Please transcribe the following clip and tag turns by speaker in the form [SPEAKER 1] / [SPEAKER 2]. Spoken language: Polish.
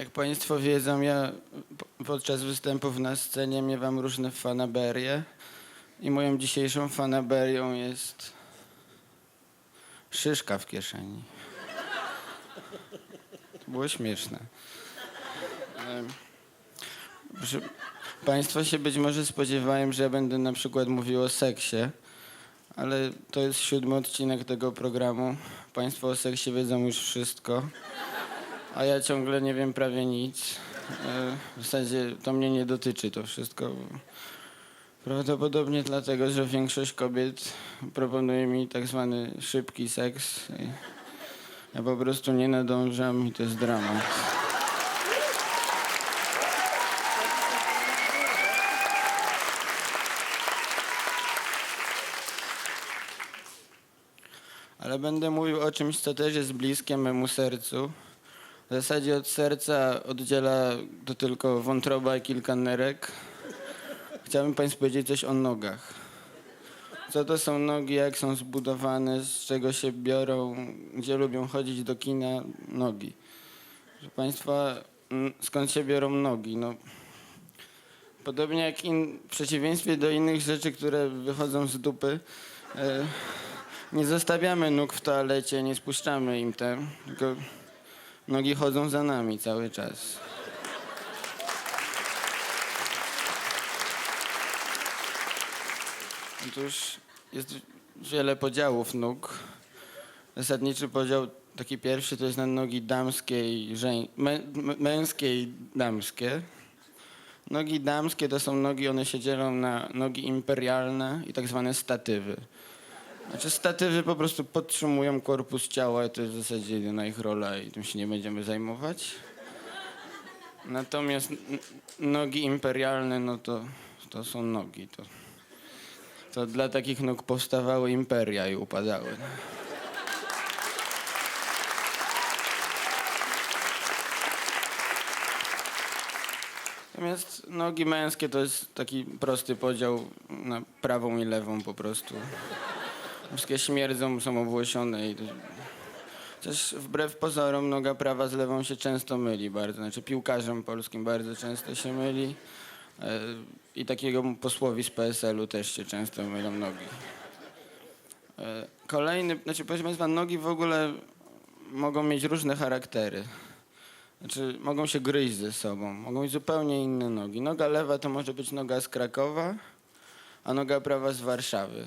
[SPEAKER 1] Jak Państwo wiedzą, ja po- podczas występów na scenie miewam różne fanaberie i moją dzisiejszą fanaberią jest szyszka w kieszeni. To było śmieszne. Proszę, państwo się być może spodziewają, że ja będę na przykład mówił o seksie, ale to jest siódmy odcinek tego programu. Państwo o seksie wiedzą już wszystko. A ja ciągle nie wiem prawie nic. E, W zasadzie to mnie nie dotyczy to wszystko. Prawdopodobnie dlatego, że większość kobiet proponuje mi tak zwany szybki seks. Ja po prostu nie nadążam i to jest dramat. Ale będę mówił o czymś, co też jest bliskie memu sercu. W zasadzie od serca oddziela to tylko wątroba i kilka nerek. Chciałbym Państwu powiedzieć coś o nogach. Co to są nogi, jak są zbudowane, z czego się biorą, gdzie lubią chodzić do kina nogi. Proszę Państwa, mm, skąd się biorą nogi? No, podobnie jak in, w przeciwieństwie do innych rzeczy, które wychodzą z dupy, e, nie zostawiamy nóg w toalecie, nie spuszczamy im te, tylko nogi chodzą za nami cały czas. Otóż jest wiele podziałów nóg. Zasadniczy podział, taki pierwszy, to jest na nogi damskie i żeń... mę... mę- męskie i damskie. Nogi damskie to są nogi, one się dzielą na nogi imperialne i tak zwane statywy. Znaczy statywy po prostu podtrzymują korpus ciała, to jest w zasadzie jedyna ich rola i tym się nie będziemy zajmować. Natomiast nogi imperialne, no to, to są nogi. To, to dla takich nóg powstawały imperia i upadały. Natomiast nogi męskie to jest taki prosty podział na prawą i lewą po prostu. Wszystkie śmierdzą, są obłosione i. Też wbrew pozorom noga prawa z lewą się często myli bardzo. Znaczy piłkarzom polskim bardzo często się myli. E, I takiego posłowi z PSL-u też się często mylą nogi. E, Kolejny, znaczy proszę Państwa, nogi w ogóle mogą mieć różne charaktery. Znaczy mogą się gryźć ze sobą, mogą mieć zupełnie inne nogi. Noga lewa to może być noga z Krakowa, a noga prawa z Warszawy.